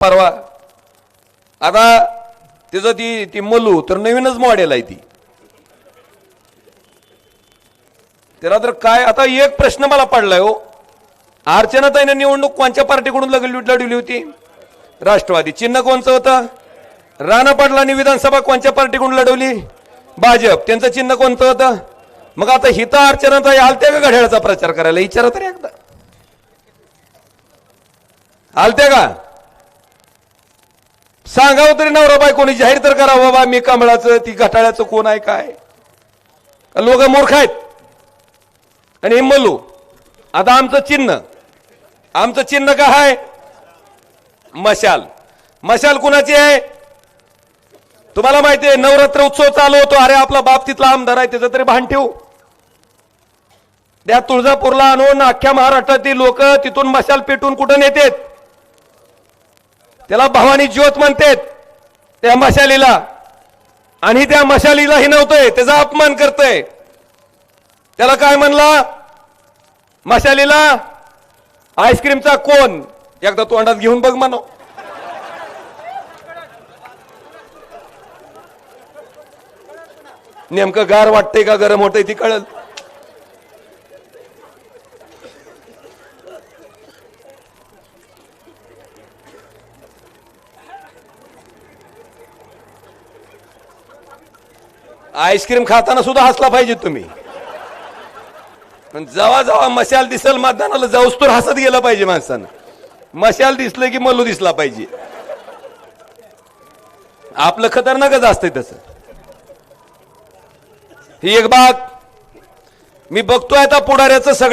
परवा. आता तिचं ती ती मलू तर नवीनच मॉडेल आहे ती. त्याला तर काय आता एक प्रश्न मला पडलाय हो. अर्चनाताईने निवडणूक कोणत्या पार्टीकडून लढली लढवली होती? राष्ट्रवादी. चिन्ह कोणचं होतं? राणा पाटलांनी विधानसभा कोणत्या पार्टीकडून लढवली? भाजप. त्यांचं चिन्ह कोणतं होतं? मग आता हिता अर्चनाताई आलत्या का घड्याळाचा प्रचार करायला? विचारा तरी एकदा. आलत्या का? सांगावं तरी नवरा बायकोनी जाहीर तर करा बाबा मी कमळाचं ती घटाळ्याचं कोण आहे काय? लोक मूर्ख आहेत? आणि हिमलू आता आमचं चिन्ह आमचं चिन्ह का आहे? मशाल. मशाल कुणाची आहे? तुम्हाला माहिती आहे नवरात्र उत्सव चालू होतो. अरे आपला बाप तिथला आमदार आहे त्याचं तरी भान ठेवू. त्या तुळजापूरला आणून अख्ख्या महाराष्ट्रातील लोक तिथून मशाल पेटून कुठं नेतेत? त्याला भवानी ज्योत म्हणतेत. त्या मशालीला. आणि त्या मशालीला हिनवतोय त्याचा अपमान करतोय. त्याला काय म्हणला? मशालीला आईस्क्रीमचा कोण? एकदा तोंडात घेऊन बघ म्हणो नेमकं गार वाटतंय का? गरम होतंय ती कळल. आईस्क्रीम खाताना सुद्धा हसला पाहिजे तुम्ही. पण जवा जवा मशाल दिसल मतदानाला जाऊस तर हसत गेलं पाहिजे माणसानं. मशाल दिसलं की मल्लू दिसला पाहिजे. आपलं खतरनाकच असतंय तसं. ही एक बात मी बघतोय आता पुढाऱ्याचं सगळं.